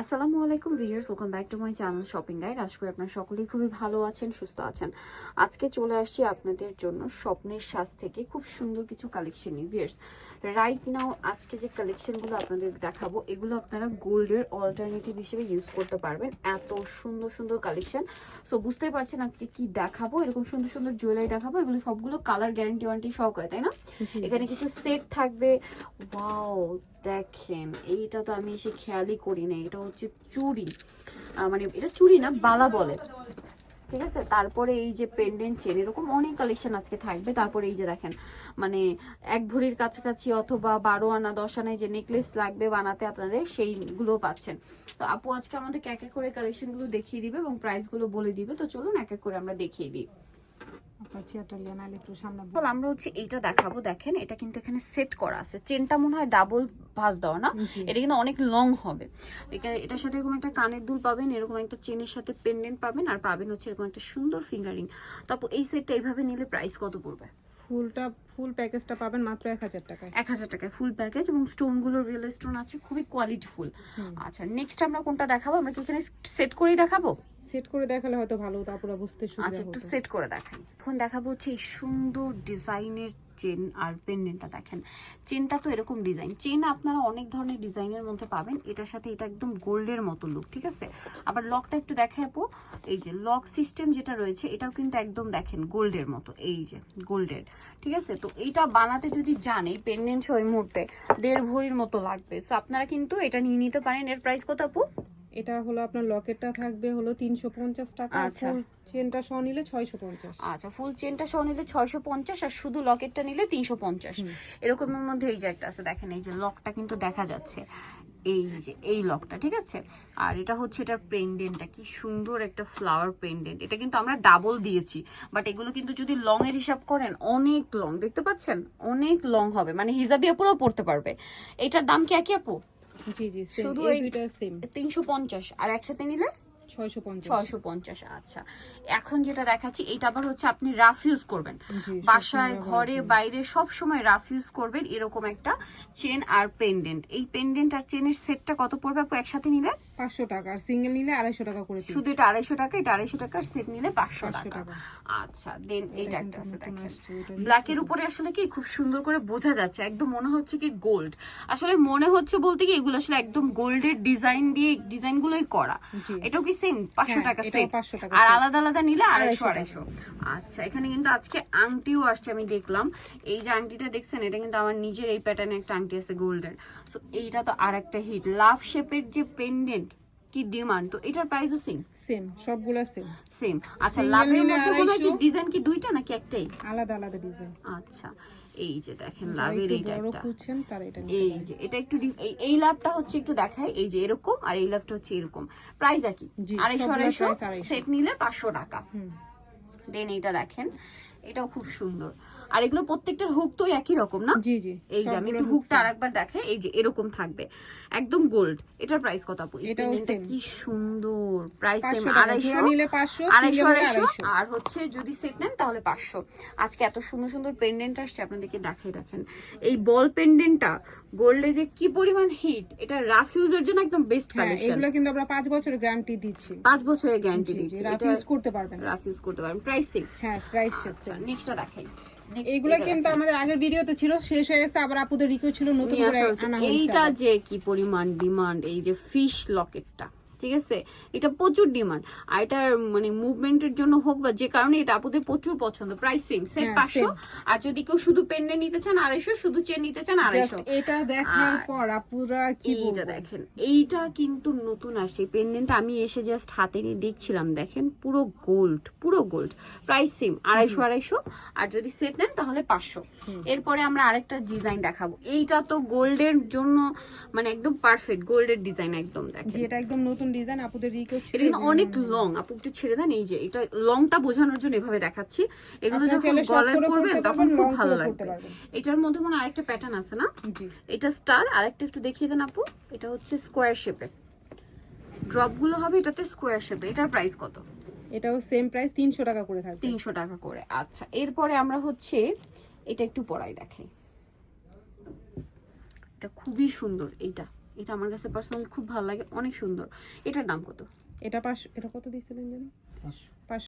আসসালামু আলাইকুম viewers welcome back to my channel shopping guide. আশা করি আপনারা সকলেই খুবই ভালো আছেন সুস্থ আছেন। আজকে চলে আসছি আপনাদের জন্য স্বপ্নের সাজ থেকে খুব সুন্দর কিছু কালেকশন নিয়ে। ভিউয়ার্স রাইট নাও আজকে যে কালেকশনগুলো আপনাদের দেখাবো এগুলো আপনারা গোল্ডের অল্টারনেটিভ হিসেবে ইউজ করতে পারবেন। এত সুন্দর সুন্দর কালেকশন সো বুঝতেই পারছেন আজকে কি দেখাবো? এরকম সুন্দর সুন্দর জুয়েলারি দেখাবো এগুলো সবগুলো কালার গ্যারান্টি ওয়ারেন্টি সহকারে তাই না? এখানে কিছু সেট থাকবে। ওয়াও দেখেন এইটা তো আমি এসে খেয়ালই করি না এটা হচ্ছে চুড়ি। মানে এটা চুড়ি না, বালা বলে। ঠিক আছে? তারপরে এই যে পেন্ডেন্ট চেন এরকম অনেক কালেকশন আজকে থাকবে। তারপরে এই যে দেখেন মানে এক ভরির কাছাকাছি অথবা বারো আনা, দশ আনায় যে নেকলেস লাগবে বানাতে আপনাদের, সেইগুলো পাচ্ছেন। তো আপু আজকে আমাদেরকে এক এক করে কালেকশনগুলো দেখিয়ে দিবে এবং প্রাইসগুলো বলে দিবে। তো চলুন এক এক করে আমরা দেখিয়ে দিই। আমরা হচ্ছে এইটা দেখাবো দেখেন এটা কিন্তু এখানে সেট করা আছে। চেনটা মনে হয় ডাবল ভাঁজ দেওয়া না? এটা কিন্তু অনেক লং হবে। এটা- এটার সাথে এরকম একটা কানের দুল পাবেন এরকম একটা চেনের সাথে পেন্ডেন্ট পাবেন আর পাবেন হচ্ছে এরকম একটা সুন্দর ফিঙ্গারিং তারপর এই সেটটা এইভাবে নিলে প্রাইস কত পড়বে? ফুলটা ফুল প্যাকেজটা পাবেন মাত্র এক হাজার টাকায়। এক হাজার টাকায় ফুল প্যাকেজ এবং স্টোনগুলো রিয়েল স্টোন আছে খুবই কোয়ালিটি ফুল আচ্ছা নেক্সট আমরা কোনটা দেখাবো? আমরা কি এখানে সেট করেই দেখাবো? সেট করে দেখালে হয়তো ভালো তারপরে বুঝতে আচ্ছা একটু সেট করে দেখাই। এখন দেখাবো হচ্ছে এই সুন্দর ডিজাইনের চেন আর পেন্ডেন্টটা দেখেন। চেনটা তো এরকম ডিজাইন। চেন আপনারা অনেক ধরনের ডিজাইনের মধ্যে পাবেন। এটার সাথে এটা একদম গোল্ডের মতো লুক ঠিক আছে? আবার লকটা একটু দেখাবো। এই যে লক সিস্টেম যেটা রয়েছে, এটাও কিন্তু একদম দেখেন গোল্ডের মতো। এই যে গোল্ডের, ঠিক আছে? তো এইটা বানাতে যদি যান, এই পেন্ডেন্ট ওই মুহূর্তে দেড় ভরির মতো লাগবে। সো আপনারা কিন্তু এটা নিয়ে নিতে পারেন। এর প্রাইস কত আপু? এটা হলো আপনার লকেটটা থাকবে হলো তিনশো পঞ্চাশ টাকা। আচ্ছা। ফুল চেনটা সহ নিলে ছয়শো পঞ্চাশ। আচ্ছা ফুল চেনটা সহ নিলে ছয়শো পঞ্চাশ আর শুধু লকেটটা নিলে তিনশো পঞ্চাশ। এরকমের মধ্যে এই যে একটা আছে দেখেন এই যে লকটা কিন্তু দেখা যাচ্ছে। এই যে এই লকটা ঠিক আছে? আর এটা হচ্ছে এটার পেন্ডেন্টটা কি সুন্দর একটা ফ্লাওয়ার পেন্ডেন্ট এটা কিন্তু আমরা ডাবল দিয়েছি বাট এগুলো কিন্তু যদি লং এর হিসাব করেন অনেক লং দেখতে পাচ্ছেন? অনেক লং হবে মানে হিজাবি আপুরাও পড়তে পারবে। এটার দাম কি একই আপু? জি জি শুধু এই দুইটা সেম আর একসাথে নিলে? ছয়শো পঞ্চাশ। ছয়শো পঞ্চাশ আচ্ছা। এখন যেটা দেখাচ্ছি এটা আবার হচ্ছে আপনি রাফ ইউজ করবেন। বাসায় ঘরে বাইরে সব সময় রাফ ইউজ করবেন এরকম একটা চেন আর পেন্ডেন্ট এই পেন্ডেন্ট আর চেনের সেটটা কত পড়বে আপু? একসাথে নিলে? পাঁচশো টাকা। আর সিঙ্গেল নিলে আড়াইশো টাকা করে শুধু এটা আড়াইশো টাকা এটা আড়াইশো টাকার সেট নিলে পাঁচশো 500 টাকা। টাকা। আচ্ছা দেন এইটা একটা আছে দেখেন। ব্ল্যাকের উপরে আসলে কি খুব সুন্দর করে বোঝা যাচ্ছে একদম মনে হচ্ছে কি গোল্ড আসলে মনে হচ্ছে বলতে কি এগুলো আসলে একদম গোল্ডের ডিজাইন দিয়ে ডিজাইন গুলোই করা। এটাও কি সেম পাঁচশো হ্যাঁ, টাকা এটাও সেট আর আলাদা আলাদা নিলে আড়াইশো আড়াইশো আচ্ছা এখানে কিন্তু আজকে আংটিও আসছে আমি দেখলাম। এই যে আংটিটা দেখছেন এটা কিন্তু আমার নিজের এই প্যাটার্নে একটা আংটি আছে গোল্ডের সো এইটা তো আর একটা হিট লাভ শেপের যে পেন্ডেন্ট কি ডিমান্ড তো এটার প্রাইসও সেম সেম সবগুলা সেম সেম আচ্ছা লাভের মধ্যে কোনো কি ডিজাইন কি দুইটা নাকি একটাই? আলাদা আলাদা ডিজাইন আচ্ছা এই যে দেখেন লাভের এইটা একটা এই যে এটা একটু এই- লাভটা হচ্ছে একটু দেখায় এই যে এরকম আর এই লাভটা হচ্ছে এরকম। প্রাইস একই আড়াইশো আড়াইশো সেট নিলে পাঁচশো টাকা। দেন এটা দেখেন এটাও খুব সুন্দর। আর এগুলো প্রত্যেকটার হুক তো একই রকম না? জি জি। এই যে আমি একটু হুকটা আরেকবার দেখে এই যে এরকম থাকবে। একদম গোল্ড। এটার প্রাইস কত আপু? same। কি সুন্দর। প্রাইস সেম 500 আড়াইশো? নিলে 500, আড়াইশো আড়াইশো? 250 আর হচ্ছে যদি সেট নেন তাহলে পাঁচশো। আজকে এত সুন্দর সুন্দর পেন্ডেন্ট আসছে আপনাদেরকে দেখাই দেখেন। এই বল পেন্ডেন্টটা গোল্ডে যে কি পরিমাণ হিট এটা রাফ ইউজের জন্য একদম বেস্ট হ্যাঁ কালেকশন এগুলো কিন্তু আমরা পাঁচ বছরের গ্যারান্টি দিচ্ছি। পাঁচ বছরের গ্যারান্টি দিচ্ছি। রাফ এটা ইউজ করতে পারবেন। রাফ ইউজ করতে পারবেন। প্রাইস সেম হ্যাঁ প্রাইস নেক্সটটা দেখাই। Next কিন্তু আমাদের আগের ভিডিওতে ছিল শেষ হয়ে গেছে আবার আপুদের রিকোয়েস্ট ছিল নতুন করে আনা হয়েছে এইটা যে কি পরিমাণ ডিমান্ড এই যে ফিশ লকেটটা ঠিক আছে? এটা প্রচুর ডিমান্ড আর এটার মানে মুভমেন্টের জন্য হোক বা যে কারণে এটা আপুদের প্রচুর পছন্দ। প্রাইস সেম সেট পাঁচশো। আর যদি কেউ শুধু পেন্ডে নিতে চান আড়াইশো শুধু চেন নিতে চান আড়াইশো। এটা দেখার পর আপুরা কি এইটা দেখেন এইটা কিন্তু নতুন আসছে। পেন্ডেন্টটা আমি এসে জাস্ট হাতে নিয়ে দেখছিলাম দেখেন পুরো গোল্ড পুরো গোল্ড প্রাইস সেম আড়াইশো আড়াইশো। আর যদি সেট নেন তাহলে পাঁচশো। এরপরে আমরা আরেকটা ডিজাইন দেখাবো। এইটা তো গোল্ডের জন্য মানে একদম পারফেক্ট গোল্ডের ডিজাইন একদম দেখেন। এটা একদম নতুন ডিজাইন আপুদের রিকোয়েস্ট এটা কিন্তু অনেক লং আপু একটু ছেড়ে দেন এই যে এটা লংটা বোঝানোর জন্য এভাবে দেখাচ্ছি। এগুলো যখন গলায় পরবেন তখন খুব ভালো লাগবে। এটার মধ্যে মনে আরেকটা প্যাটার্ন আছে না? এটা স্টার আরেকটা একটু দেখিয়ে দেন আপু। এটা হচ্ছে স্কোয়ার শেপে ড্রপগুলো হবে এটাতে স্কোয়ার শেপে এটার প্রাইস কত? এটাও সেম প্রাইস তিনশো টাকা করে থাকবে। তিনশো টাকা করে। আচ্ছা এরপরে আমরা হচ্ছে এটা একটু পরাই দেখাই। এটা খুবই সুন্দর এইটা। এটা আমার কাছে পার্সোনালি খুব ভালো লাগে অনেক সুন্দর। এটার দাম কত? এটা পাঁচ এটা কত দিয়েছিলেন জানি? পাঁচশো। পাঁচ